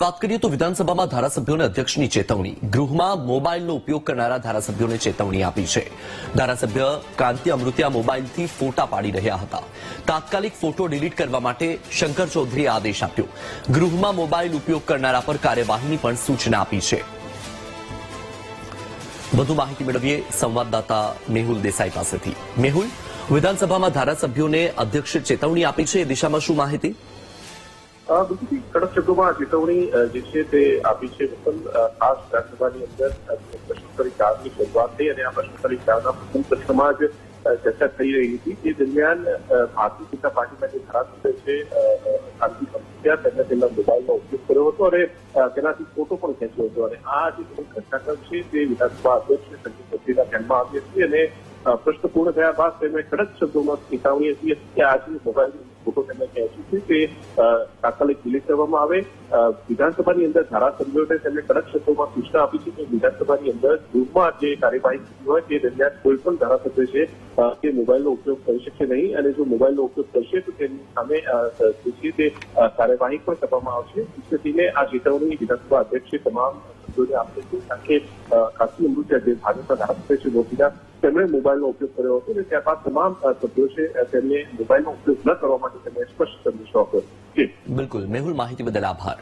વાત કરીએ તો વિધાનસભામાં ધારાસભ્યોને અધ્યક્ષની ચેતવણી. ગૃહમાં મોબાઈલનો ઉપયોગ કરનારા ધારાસભ્યોને ચેતવણી આપી છે. ધારાસભ્ય કાંતિ અમૃતિયા મોબાઈલથી ફોટા પાડી રહ્યા હતા. તાત્કાલિક ફોટો ડિલીટ કરવા માટે શંકર ચૌધરીએ આદેશ આપ્યો. ગૃહમાં મોબાઈલ ઉપયોગ કરનારા પર કાર્યવાહીની પણ સૂચના આપી છે. વધુ માહિતી મેળવીએ સંવાદદાતા મેહુલ દેસાઈ પાસેથી. મેહુલ, વિધાનસભામાં ધારાસભ્યોને અધ્યક્ષે ચેતવણી આપી છે. એ દિશામાં શું માહિતી? બિલકુલ કડક શબ્દોમાં ચેતવણી જે છે તે આપી છે વસંત ખાસ વિધાનસભાની અંદર પ્રશ્નોત્તરી કાળની શરૂઆત થઈ અને આ પ્રશ્નોત્તરી કાળના પ્રથમ પ્રશ્નમાં જ ચર્ચા થઈ રહી હતી. તે દરમિયાન ભારતીય જનતા પાર્ટીના જે ધારાસભ્ય છે અ, સમસ્યા તેમણે તેમના મોબાઈલનો ઉપયોગ કર્યો હતો અને તેનાથી ફોટો પણ ખેંચ્યો હતો. અને આ જે ઘટનાક્રમ છે તે વિધાનસભા અધ્યક્ષ સંજીવ ચૌધરીના ધ્યાનમાં આવી હતી અને પ્રશ્ન પૂર્ણ થયા બાદ તેમણે કડક શબ્દોમાં ચેતવણી હતી કે આ મોબાઈલ ફોટો તેમણે ખેંચ્યું છે? તે તાત્કાલિક ડિલીટ કરવામાં આવે? વિધાનસભાની અંદર ધારાસભ્યોને તેમણે કડક શબ્દોમાં સૂચના આપી છે કે વિધાનસભાની અંદર ગૃહમાં જે કાર્યવાહી થતી હોય તે દરમિયાન કોઈ પણ ધારાસભ્ય છે તે મોબાઈલનો ઉપયોગ કરી શકશે નહીં અને જો મોબાઈલનો ઉપયોગ કરશે તો તેની સામે જે તે કાર્યવાહી પણ કરવામાં આવશે. સ્થિતિને આ ચેતવણી વિધાનસભા અધ્યક્ષે તમામ સભ્યોને આપણે છે કારણ કે કાશી અમૃતિયા જે ભાજપના ધારાસભ્ય છે મોદીના તેમણે મોબાઈલનો ઉપયોગ કર્યો હતો અને ત્યારબાદ તમામ સભ્યો છે તેમને મોબાઈલનો ઉપયોગ ન કરવા માટે તેમણે સ્પષ્ટ સંદેશો આપ્યો બિલકુલ મેહુલ માહિતી બદલ આભાર